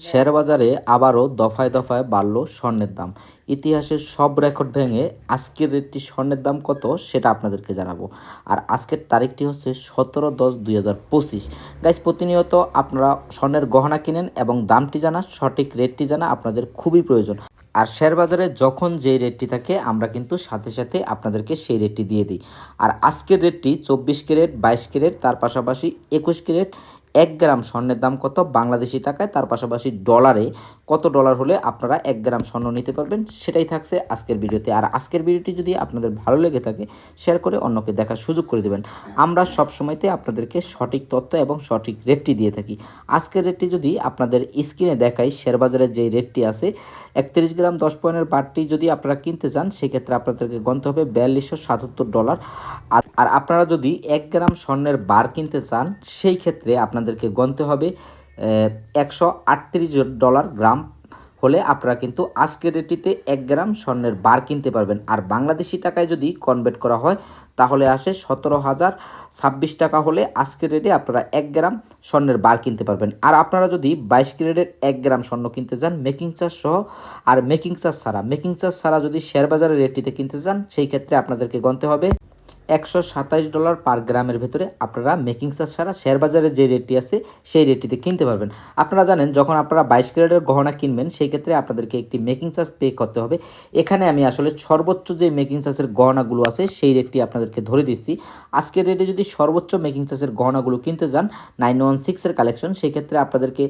Share বাজারে আবারও দফায় দফায় বাড়ল স্বর্ণের দাম। ইতিহাসের সব রেকর্ড ভেঙে আজকের রেটটি স্বর্ণের দাম কত সেটা আপনাদেরকে জানাব। আর আজকের তারিখটি হচ্ছে সতেরো দশ দুই হাজার পঁচিশ। গাইজ প্রতিনিয়ত আপনারা স্বর্ণের গহনা কিনেন এবং দামটি জানা, সঠিক রেটটি জানা আপনাদের খুবই প্রয়োজন। আর শেয়ার বাজারে যখন যেই রেটটি থাকে, আমরা কিন্তু সাথে সাথে আপনাদেরকে সেই রেটটি দিয়ে দিই। আর আজকের রেটটি চব্বিশ ক্যারেট, বাইশ ক্যারেট, তার পাশাপাশি একুশ ক্যারেট এক গ্রাম স্বর্ণের দাম কত? বাংলাদেশি টাকায় তার পাশাপাশি ডলারে কত ডলার হলে আপনারা এক গ্রাম স্বর্ণ নিতে পারবেন, সেটাই থাকছে আজকের ভিডিওতে। আর আজকের ভিডিওটি যদি আপনাদের ভালো লেগে থাকে শেয়ার করে অন্যকে দেখার সুযোগ করে দেবেন। আমরা সব সময়তে আপনাদেরকে সঠিক তথ্য এবং সঠিক রেটটি দিয়ে থাকি। আজকের রেটটি যদি আপনাদের স্ক্রিনে দেখাই শেয়ার বাজারের যে রেটটি আছে, একত্রিশ গ্রাম দশ পয়েন্টের বারটি যদি আপনারা কিনতে চান, সেক্ষেত্রে আপনাদেরকে গণতে হবে বিয়াল্লিশশো সাতাত্তর ডলার। আর আপনারা যদি এক গ্রাম স্বর্ণের বার কিনতে চান, সেই ক্ষেত্রে আপনাদেরকে গণতে হবে একশো আটত্রিশ ডলার গ্রাম হলে আপনারা কিন্তু আজকের রেটিতে এক গ্রাম স্বর্ণের বার কিনতে পারবেন। আর বাংলাদেশি টাকায় যদি কনভার্ট করা হয়, তাহলে আসে সতেরো হাজার ছাব্বিশ টাকা হলে আজকের রেটে আপনারা এক গ্রাম স্বর্ণের বার কিনতে পারবেন। আর আপনারা যদি বাইশ ক্যারেটের এক গ্রাম স্বর্ণ কিনতে চান, মেকিং চার্জ সহ, আর মেকিং চার্জ ছাড়া, মেকিং চার্জ ছাড়া যদি শেয়ার বাজারের রেটটিতে কিনতে চান, সেই ক্ষেত্রে আপনাদেরকে গণতে হবে একশো সাতাইশ ডলার পার গ্রামের ভেতরে আপনারা মেকিং চার্জ ছাড়া শেয়ার বাজারে যে রেটটি আছে, সেই রেটটিতে কিনতে পারবেন। আপনারা জানেন, যখন আপনারা বাইশ ক্যারেটের গহনা কিনবেন, সেই ক্ষেত্রে আপনাদেরকে একটি মেকিং চার্জ পে করতে হবে। এখানে আমি আসলে সর্বোচ্চ যে মেকিং চার্জের গহনাগুলো আছে, সেই রেটটি আপনাদেরকে ধরে দিচ্ছি। আজকের রেটে যদি সর্বোচ্চ মেকিং চার্জের গহনাগুলো কিনতে যান নাইন ওয়ান সিক্সের কালেকশন সেই ক্ষেত্রে আপনাদেরকে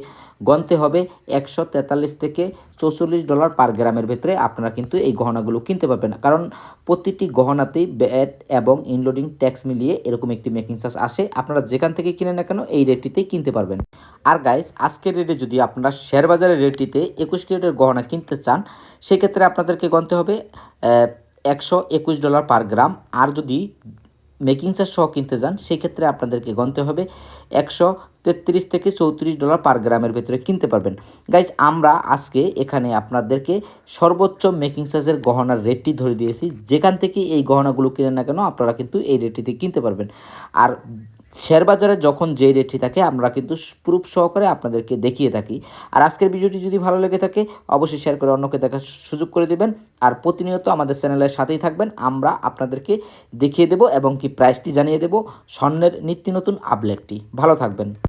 গণতে হবে একশো তেতাল্লিশ থেকে চৌচল্লিশ ডলার পার গ্রামের ভেতরে আপনারা কিন্তু এই গহনাগুলো কিনতে পারবেন। কারণ প্রতিটি গহনাতেই ব্যাট এবং ইনলোডিং ট্যাক্স মিলিয়ে এরকম একটি মেকিং চার্জ আসে, আপনারা যেখান থেকে কিনে না কেন এই রেটটিতেই কিনতে পারবেন। আর গাইস আজকের রেটে যদি আপনারা শেয়ার বাজারের রেটটিতে একুশ ক্যারেটের গহনা কিনতে চান, সেক্ষেত্রে আপনাদেরকে গণতে হবে একশো একুশ ডলার পার গ্রাম আর যদি মেকিং চার্জ সহ কিনতে যান, সেক্ষেত্রে আপনাদেরকে গণতে হবে একশো তেত্রিশ থেকে চৌত্রিশ ডলার পার গ্রামের ভেতরে কিনতে পারবেন। গাইজ আমরা আজকে এখানে আপনাদেরকে সর্বোচ্চ মেকিং চার্জের গহনার রেটটি ধরে দিয়েছি। যেখান থেকে এই গহনাগুলো কিনে না কেন, আপনারা কিন্তু এই রেটটিতে কিনতে পারবেন। আর শেয়ার বাজারে যখন যে রেটটি থাকে, আমরা কিন্তু প্রুফ সহকারে আপনাদেরকে দেখিয়ে থাকি। আর আজকের ভিডিওটি যদি ভালো লেগে থাকে, অবশ্যই শেয়ার করে অন্যকে দেখার সুযোগ করে দেবেন। আর প্রতিনিয়ত আমাদের চ্যানেলের সাথেই থাকবেন। আমরা আপনাদেরকে দেখিয়ে দেব এবং কি প্রাইসটি জানিয়ে দেব স্বর্ণের নিত্য নতুন আপলেটটি ভালো থাকবেন।